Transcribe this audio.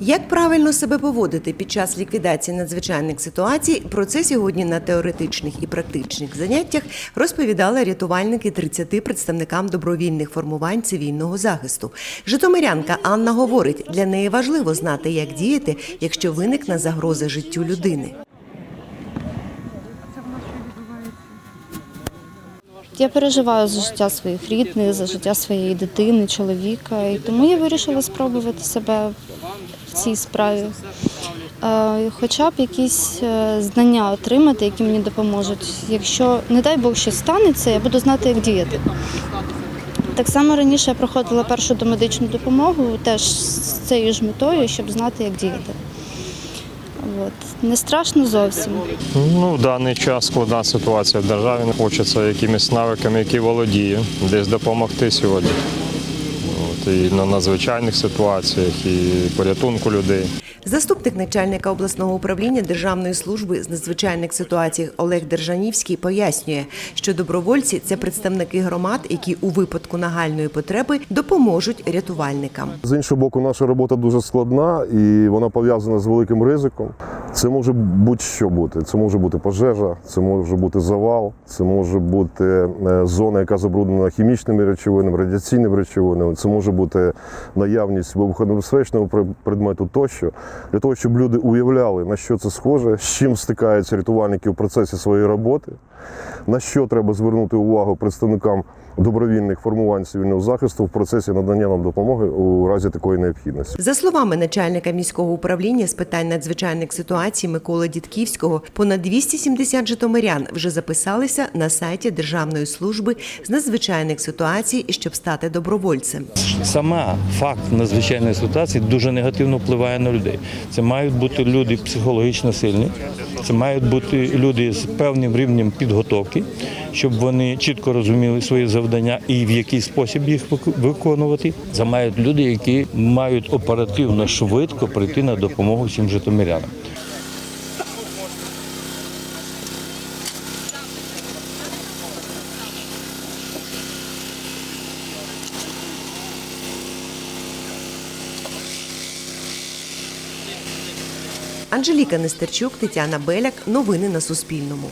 Як правильно себе поводити під час ліквідації надзвичайних ситуацій, про це сьогодні на теоретичних і практичних заняттях розповідали рятувальники 30 представникам добровільних формувань цивільного захисту. Житомирянка Анна говорить, для неї важливо знати, як діяти, якщо виникне загроза життю людини. Я переживаю за життя своїх рідних, за життя своєї дитини, чоловіка, і тому я вирішила спробувати себе в цій справі. Е, Хоча б якісь е, знання отримати, які мені допоможуть. Якщо, не дай Бог, щось станеться, я буду знати, як діяти. Так само раніше я проходила першу домедичну допомогу теж з цією ж метою, щоб знати, як діяти. От. Не страшно зовсім. Ну, в даний час складна ситуація в державі. Хочеться якимись навиками, які володіє, десь допомогти сьогодні. От, і на надзвичайних ситуаціях, і порятунку людей. Заступник начальника обласного управління Державної служби з надзвичайних ситуацій Олег Держанівський пояснює, що добровольці це представники громад, які у випадку нагальної потреби допоможуть рятувальникам. З іншого боку, наша робота дуже складна і вона пов'язана з великим ризиком. Це може будь-що бути. Це може бути пожежа, це може бути завал, це може бути е, зона, яка забруднена хімічними речовинами, радіаційними речовинами. Це може бути наявність вибухонебезпечного пре- предмету тощо. Для того, щоб люди уявляли, на що це схоже, з чим стикаються рятувальники у процесі своєї роботи, на що треба звернути увагу представникам добровільних формувань цивільного захисту в процесі надання нам допомоги у разі такої необхідності. За словами начальника міського управління з питань надзвичайних ситуацій Миколи Дідківського, понад 270 житомирян вже записалися на сайті Державної служби з надзвичайних ситуацій, щоб стати добровольцем. Сама факт надзвичайної ситуації дуже негативно впливає на людей. Це мають бути люди психологічно сильні, це мають бути люди з певним рівнем підготовки, щоб вони чітко розуміли свої завдання і в який спосіб їх виконувати. Це мають люди, які мають оперативно швидко прийти на допомогу всім житомирянам. Анжеліка Нестерчук, Тетяна Беляк. Новини на Суспільному.